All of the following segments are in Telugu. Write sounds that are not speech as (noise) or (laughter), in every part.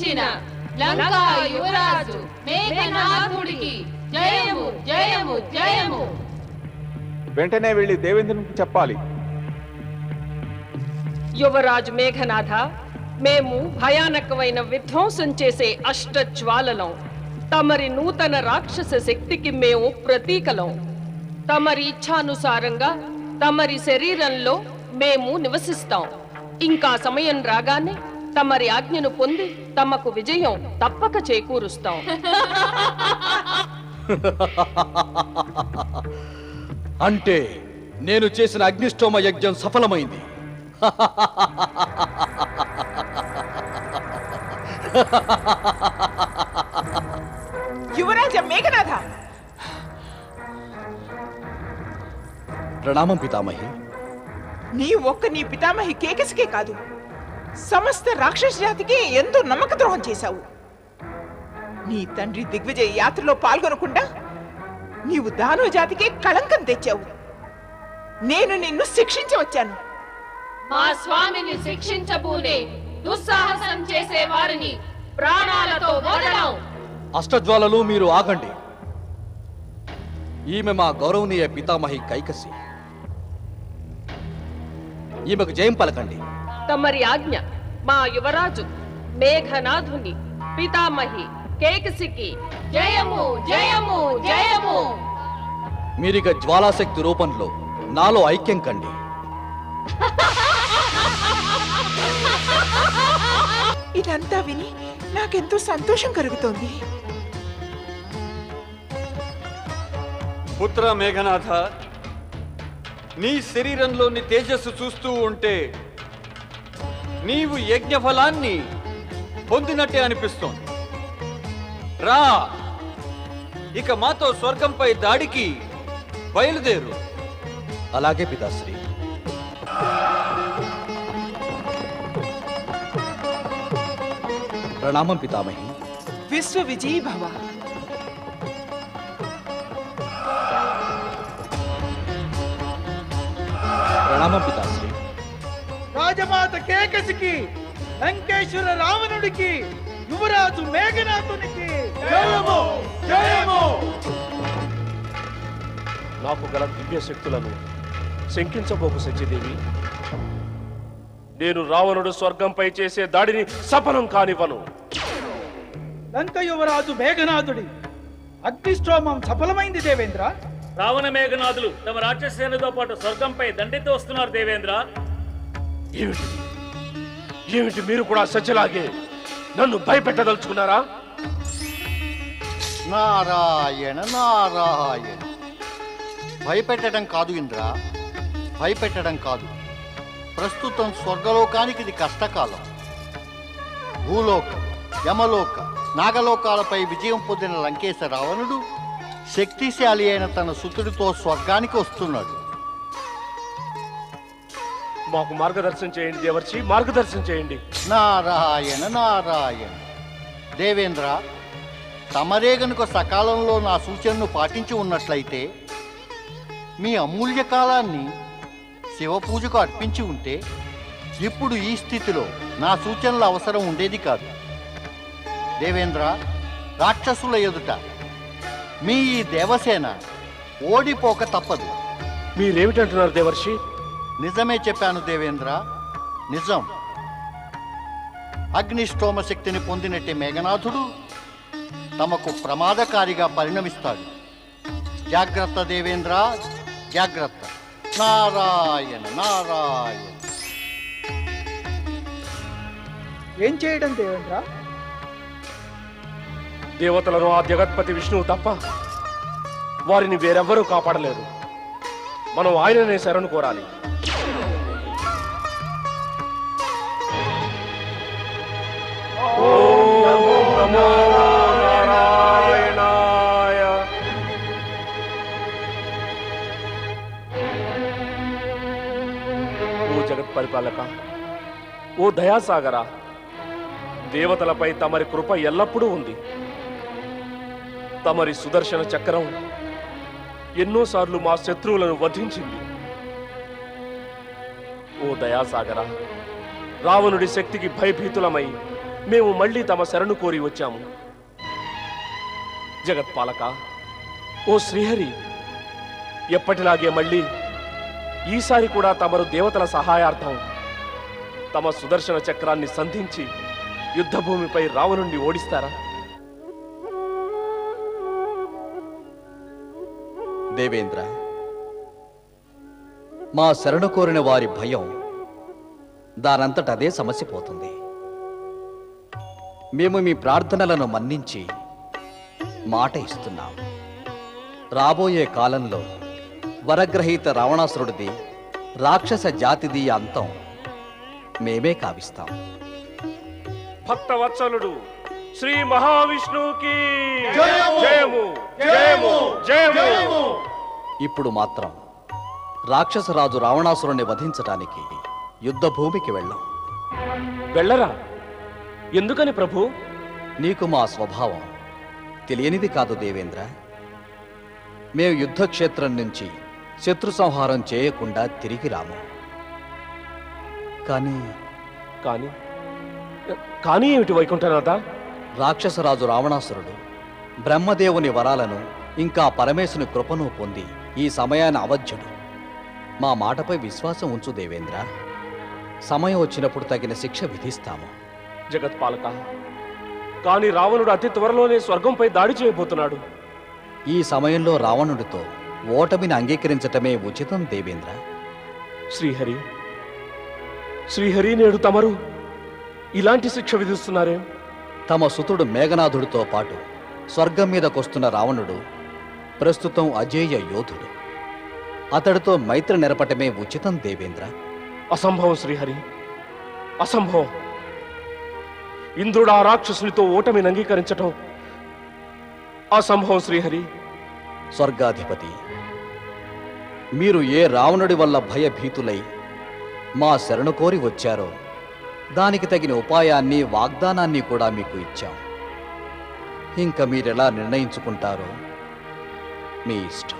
జయించిన లంకా యువరాజు మేఘనాథుడికి. జయము జయము జయము. వెంటనే వెళ్ళి దేవేంద్రునికి చెప్పాలి. యువరాజు మేఘనాథ మేము భయానకమైన విధ్వంసం చేసే అష్టజ్వాలలం. తమరి నూతన రాక్షస శక్తికి మేము ప్రతీకలం. తమరి ఇచ్ఛానుసారంగా తమరి శరీరంలో మేము నివసిస్తాం. ఇంకా సమయం రాగానే తమరి ఆజ్ఞను పొంది తమకు విజయం తప్పక చేకూరుస్తాం. (laughs) అంటే నేను చేసిన అగ్నిష్టోమ యజ్ఞం సఫలమైంది. (laughs) యువరాజ మేఘనాథ! ప్రణామం పితామహి. నీ ఒక్క నీ పితామహి కేకసికే కాదు. సమస్త రాక్షస జాతికి ఎంతో నమ్మక ద్రోహం చేశావు. నీ తండ్రి దిగ్విజయ యాత్రలో పాల్గొనకుండా నీవు దానవ జాతికి కళంకం తెచ్చావు. నేను నిన్ను శిక్షించవచ్చాను మా స్వామిని శిక్షించబూనే దుస్సాహసం చేసే వారిని ప్రాణాలతో వదలం అష్టజ్వాలలు మీరు ఆగండి. ఈమె మా గౌరవనీయ పితామహి కైకసి. ఈమెకు జయం పలకండి. తమరి ఆజ్ఞ. మా యువరాజు మేఘనాథుని పితామహి కేకసికి జయము జయము జయము. మీరిక జ్వాలాశక్తి రూపంలో నాలో ఐక్యం కండి. ఇదంతా విని నాకెంతో సంతోషం కలుగుతోంది. పుత్ర మేఘనాథ నీ శరీరంలోని తేజస్సు చూస్తూ ఉంటే నీవు యజ్ఞ ఫలాన్ని పొందినట్టే అనిపిస్తోంది. రా! ఇక మాతో స్వర్గంపై దాడికి బయలుదేరు. అలాగే పితాశ్రీ. ప్రణామం పితామహి. విశ్వ విజయీ భవ. ప్రణామం పితాశ్రీ. రాజమాత కేకసికి లంకేశ్వర రావణుడికి యువరాజు మేఘనాథునికి జయము జయము. నాకు గల దివ్య శక్తులను శంకించబోకు సత్యదేవి నేను రావణుడు స్వర్గంపై చేసే దాడిని సఫలం కానివ్వను. లంక యువరాజు మేఘనాథుడి అగ్నిష్టోమం సఫలమైంది దేవేంద్ర. రావణ మేఘనాథులు తమ రాక్షస సేనతో పాటు స్వర్గంపై దండెత్తి వస్తున్నారు దేవేంద్ర. ఏమిటి? ఏమిటి మీరు కూడా సత్యలాగే నన్ను భయపెట్టదలుచుకున్నారా? నారాయణ నారాయణ. భయపెట్టడం కాదు ఇంద్ర భయపెట్టడం కాదు. ప్రస్తుతం స్వర్గలోకానికి ఇది కష్టకాలం. భూలోకం యమలోక నాగలోకాలపై విజయం పొందిన లంకేశ రావణుడు శక్తిశాలి అయిన తన సుతుడితో స్వర్గానికి వస్తున్నాడు. మాకు మార్గదర్శనం చేయండి దేవర్షి మార్గదర్శనం చేయండి. నారాయణ నారాయణ. దేవేంద్ర తమరే గనుక సకాలంలో నా సూచనను పాటించి ఉన్నట్లయితే మీ అమూల్య కాలాన్ని శివ పూజకు అర్పించి ఉంటే ఇప్పుడు ఈ స్థితిలో నా సూచనల అవసరం ఉండేది కాదు. దేవేంద్ర రాక్షసుల ఎదుట మీ ఈ దేవసేన ఓడిపోక తప్పదు. మీరేమిటంటున్నారు దేవర్షి? నిజమే చెప్పాను దేవేంద్ర. నిజం. అగ్నిష్టోమ శక్తిని పొందినట్టే మేఘనాథుడు తమకు ప్రమాదకారిగా పరిణమిస్తాడు. జాగ్రత్త దేవేంద్ర జాగ్రత్త. నారాయణ నారాయణ. ఏం చేయడం దేవేంద్ర? దేవతలను ఆ జగత్పతి విష్ణువు తప్ప వారిని వేరెవ్వరూ కాపాడలేరు మనం ఆయననే శరణు కోరాలి. పాలక పరిపాలక ఓ దయాసాగరా దేవతలపై తమరి కృప ఎల్లప్పుడూ ఉంది. తమరి సుదర్శన చక్రం ఎన్నోసార్లు మా శత్రువులను వధించింది. ఓ దయాసాగరా రావణుడి శక్తికి భయభీతులమై మేము మళ్ళీ తమ శరణు కోరి వచ్చాము. జగత్పాలక ఓ శ్రీహరి ఎప్పటిలాగే మళ్ళీ ఈసారి కూడా తమరు దేవతల సహాయార్థం తమ సుదర్శన చక్రాన్ని సంధించి యుద్ధభూమిపై రావణుండి ఓడిస్తారా? దేవేంద్ర మా శరణు కోరిన వారి భయం దానంతట అదే సమస్య పోతుంది. మేము మీ ప్రార్థనలను మన్నించి మాట ఇస్తున్నాం. రాబోయే కాలంలో వరగ్రహీత రావణాసురుడిది రాక్షస జాతిది అంతం. మేమే కావిస్తాం. భక్తవత్సలుడు శ్రీ మహావిష్ణువుకి జయము! జయము! జయము! ఇప్పుడు మాత్రం రాక్షసరాజు రావణాసురుణ్ణి వధించటానికి యుద్ధ భూమికి వెళ్ళాం. వెళ్ళరా? ఎందుకని ప్రభు? నీకు మా స్వభావం తెలియనిది కాదు దేవేంద్ర. మేము యుద్ధక్షేత్రం నుంచి శత్రు సంహారం చేయకుండా తిరిగి రాము. కానీ కానీ కానీ ఏమిటి వైకుంఠనాథ? రాక్షసరాజు రావణాసురుడు బ్రహ్మదేవుని వరాలను ఇంకా పరమేశుని కృపను పొంది ఈ సమయాన్ని అవధ్యుడు. మా మాటపై విశ్వాసం ఉంచు దేవేంద్ర. సమయం వచ్చినప్పుడు తగిన శిక్ష విధిస్తాము. జగత్పాలక కానీ రావణుడు అతి త్వరలోనే స్వర్గంపై దాడి చేయబోతున్నాడు. ఈ సమయంలో రావణుడితో ఓటమిని అంగీకరించటమే ఉచితం దేవేంద్ర. శ్రీహరి శ్రీహరి నేడు తమరు ఇలాంటి శిక్ష విధిస్తున్నారే? తమ సుతుడు మేఘనాథుడితో పాటు స్వర్గం మీదకొస్తున్న రావణుడు ప్రస్తుతం అజేయ యోధుడు. అతడితో మైత్రి నెరపటమే ఉచితం దేవేంద్ర. అసంభవం శ్రీహరి అసంభవం. ఇంద్రుడు ఆ రాక్షసునితో ఓటమిని అంగీకరించటం అసంభవం శ్రీహరి. స్వర్గాధిపతి. మీరు ఏ రావణుడి వల్ల భయభీతులై మా శరణు కోరి వచ్చారో దానికి తగిన ఉపాయాన్ని వాగ్దానాన్ని కూడా మీకు ఇచ్చాం. ఇంకా మీరెలా నిర్ణయించుకుంటారో మీ ఇష్టం.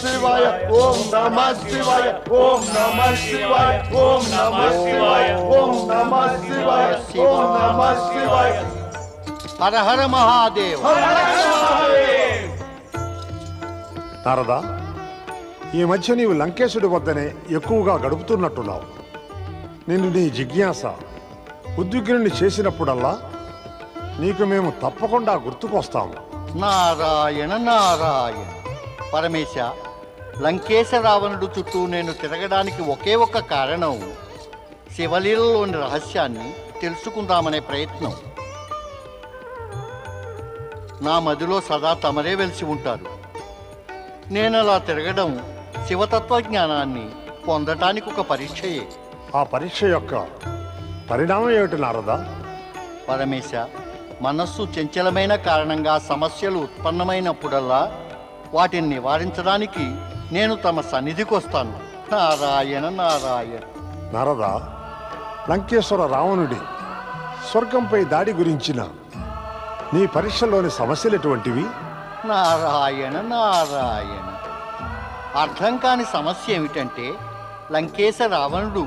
శివాయ ఓం నమ శివాయ ఓం నమ శివాయ ఓం నమ శివాయ ఓం నమ శివాయ ఓం నమ శివాయ హర హర మహాదేవ్. నారదా ఈ మధ్య నీవు లంకేశుడి వద్దనే ఎక్కువగా గడుపుతున్నట్టున్నావు. నిన్ను నీ జిజ్ఞాస ఉద్విగ్నుని చేసినప్పుడల్లా నీకు మేము తప్పకుండా గుర్తుకొస్తాము. నారాయణ నారాయణ. పరమేశ లంకేశ రావణుడు చుట్టూ నేను తిరగడానికి ఒకే ఒక కారణం శివలీలలోని రహస్యాన్ని తెలుసుకుందామనే ప్రయత్నం. నా మదిలో సదా తమరే వెలిసి ఉంటారు. నేను అలా తిరగడం శివతత్వ జ్ఞానాన్ని పొందటానికి ఒక పరీక్షయే. ఆ పరీక్ష యొక్క పరిణామం ఏమిటి నారదా? పరమేశ మనస్సు చంచలమైన కారణంగా సమస్యలు ఉత్పన్నమైనప్పుడల్లా వాటిని నివారించడానికి నేను తమ సన్నిధికి వస్తాను నారాయణ నారాయణ. నారదా లంకేశ్వర రావణుడి స్వర్గంపై దాడి గురించిన నీ పరీక్షలోని సమస్యలు ఎటువంటివి? నారాయణ నారాయణ. అర్థం కాని సమస్య ఏమిటంటే లంకేశ రావణుడు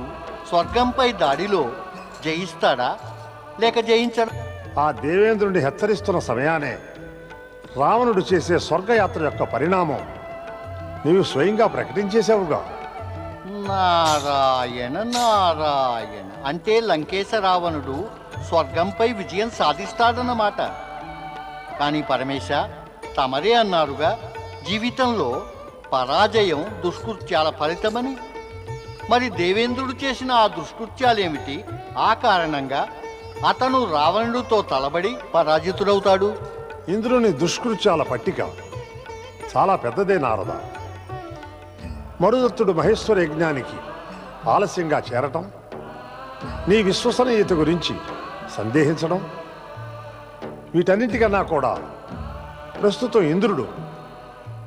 స్వర్గంపై దాడిలో జయిస్తాడా? లేక జయించడా? ఆ దేవేంద్రుని హెచ్చరిస్తున్న సమయానే రావణుడు చేసే స్వర్గయాత్ర యొక్క పరిణామం. నీవు స్వయంగా ప్రకటించేశావుగా. నారాయణ నారాయణ. అంటే లంకేశ రావణుడు స్వర్గంపై విజయం సాధిస్తాడన్నమాట. కానీ పరమేశ తమరే అన్నారుగా జీవితంలో పరాజయం దుష్కృత్యాల ఫలితమని. మరి దేవేంద్రుడు చేసిన ఆ దుష్కృత్యాలేమిటి? ఆ కారణంగా అతను రావణుడితో తలబడి పరాజితుడవుతాడు. ఇంద్రుని దుష్కృత్యాల పట్టిక. చాలా పెద్దదే నారద. మరుదత్తుడు మహేశ్వర యజ్ఞానికి ఆలస్యంగా చేరటం నీ విశ్వసనీయత గురించి సందేహించడం వీటన్నిటికన్నా కూడా ప్రస్తుతం ఇంద్రుడు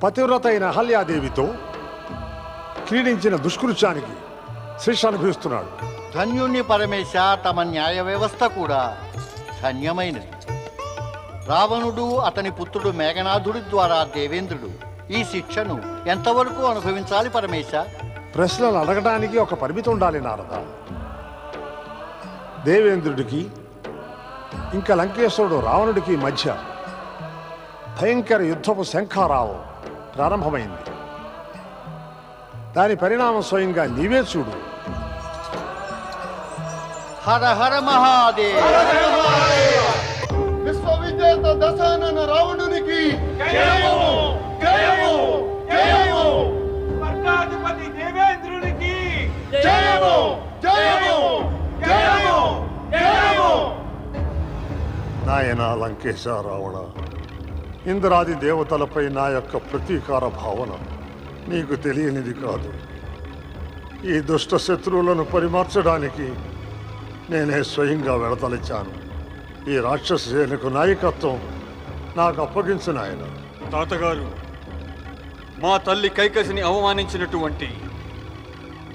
పతివ్రత అయిన అహల్యాదేవితో క్రీడించిన దుష్కృత్యానికి శిక్ష అనుభవిస్తున్నాడు. ధన్యుణ్ణి పరమేశ తమ న్యాయ వ్యవస్థ కూడా ధన్యమైనది. రావణుడు అతని పుత్రుడు మేఘనాథుడి ద్వారా దేవేంద్రుడు. ఈ శిక్షను ఎంతవరకు అనుభవించాలి పరమేశ? ప్రశ్నలు అడగడానికి ఒక పరిమితి ఉండాలి నారద. దేవేంద్రుడికి ఇంకా లంకేశ్వరుడు రావణుడికి మధ్య భయంకర యుద్ధపు శంఖారావం ప్రారంభమైంది. దాని పరిణామం స్వయంగా నీవే చూడు. హర హర మహాదేవ్! దేవేంద్రునికి జయము జయము జయము జయము. నాయన లంకేశ రావణ ఇంద్రాది దేవతలపై నా యొక్క ప్రతీకార భావన నీకు తెలియనిది కాదు. ఈ దుష్ట శత్రువులను పరిమార్చడానికి నేనే స్వయంగా వెళతలిచాను ఈ రాక్షస సేనకు నాయకత్వం నాకు అప్పగించు నాయన. తాతగారు మా తల్లి కైకసిని అవమానించినటువంటి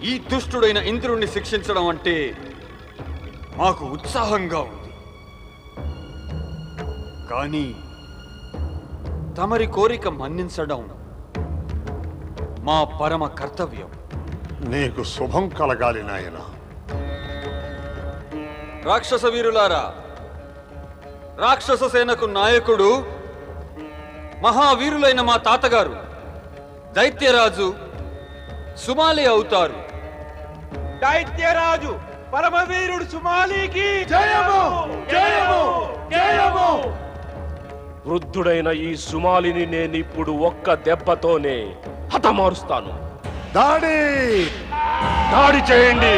ఈ దుష్టుడైన ఇంద్రుణ్ణి శిక్షించడం అంటే మాకు ఉత్సాహంగా ఉంది. కానీ తమరి కోరిక మన్నించడం మా పరమ కర్తవ్యం. నీకు శుభం కలగాలి నాయన. రాక్షస వీరులారా రాక్షస సేనకు నాయకుడు మహావీరులైన మా తాతగారు దైత్యరాజు సుమాలి అవుతారు. దైత్యరాజు పరమవీరుడు సుమాలికి జయము! జయము! జయము! వృద్ధుడైన ఈ సుమాలిని నేనిప్పుడు ఒక్క దెబ్బతోనే హతమారుస్తాను. దాడి! దాడి చేయండి!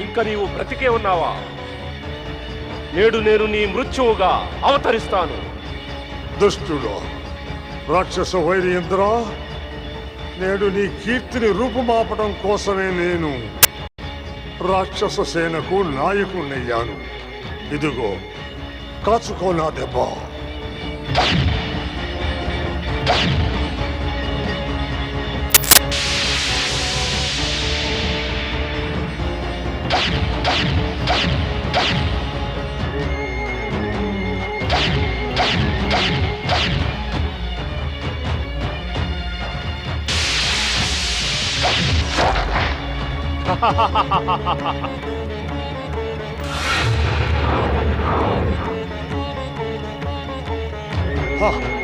ఇంకా నీవు బ్రతికే ఉన్నావా? నేడు నేను నీ మృత్యువుగా అవతరిస్తాను. దుష్టుడు రాక్షస వైర్యంద్ర నేడు నీ కీర్తిని రూపుమాపడం కోసమే నేను రాక్షస సేనకు నాయకుణ్ణయ్యాను. ఇదిగో కాచుకో నా దెబ్బ. 哈哈哈哈哈！好。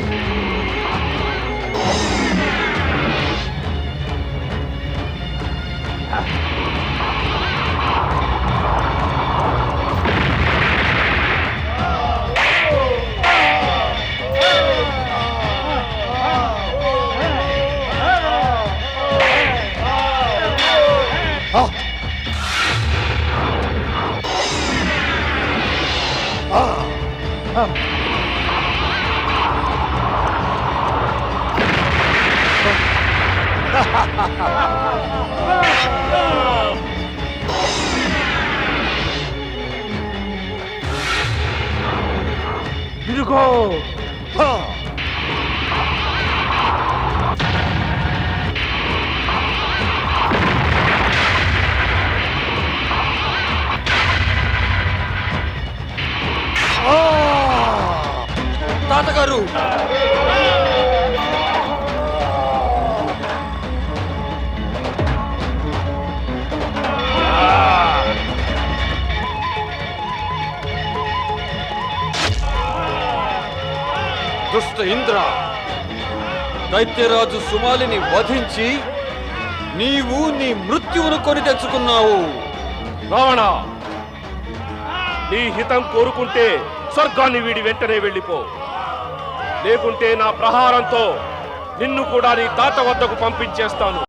昼子はー戦う。దుష్ట ఇంద్ర దైత్యరాజు సుమాలిని వధించి నీవు నీ మృత్యువును కొని తెచ్చుకున్నావు. రావణ నీ హితం కోరుకుంటే స్వర్గాన్ని వీడి వెంటనే వెళ్ళిపో. లేకుంటే నా ప్రహారంతో నిన్ను కూడా నీ తాత వద్దకు పంపించేస్తాను.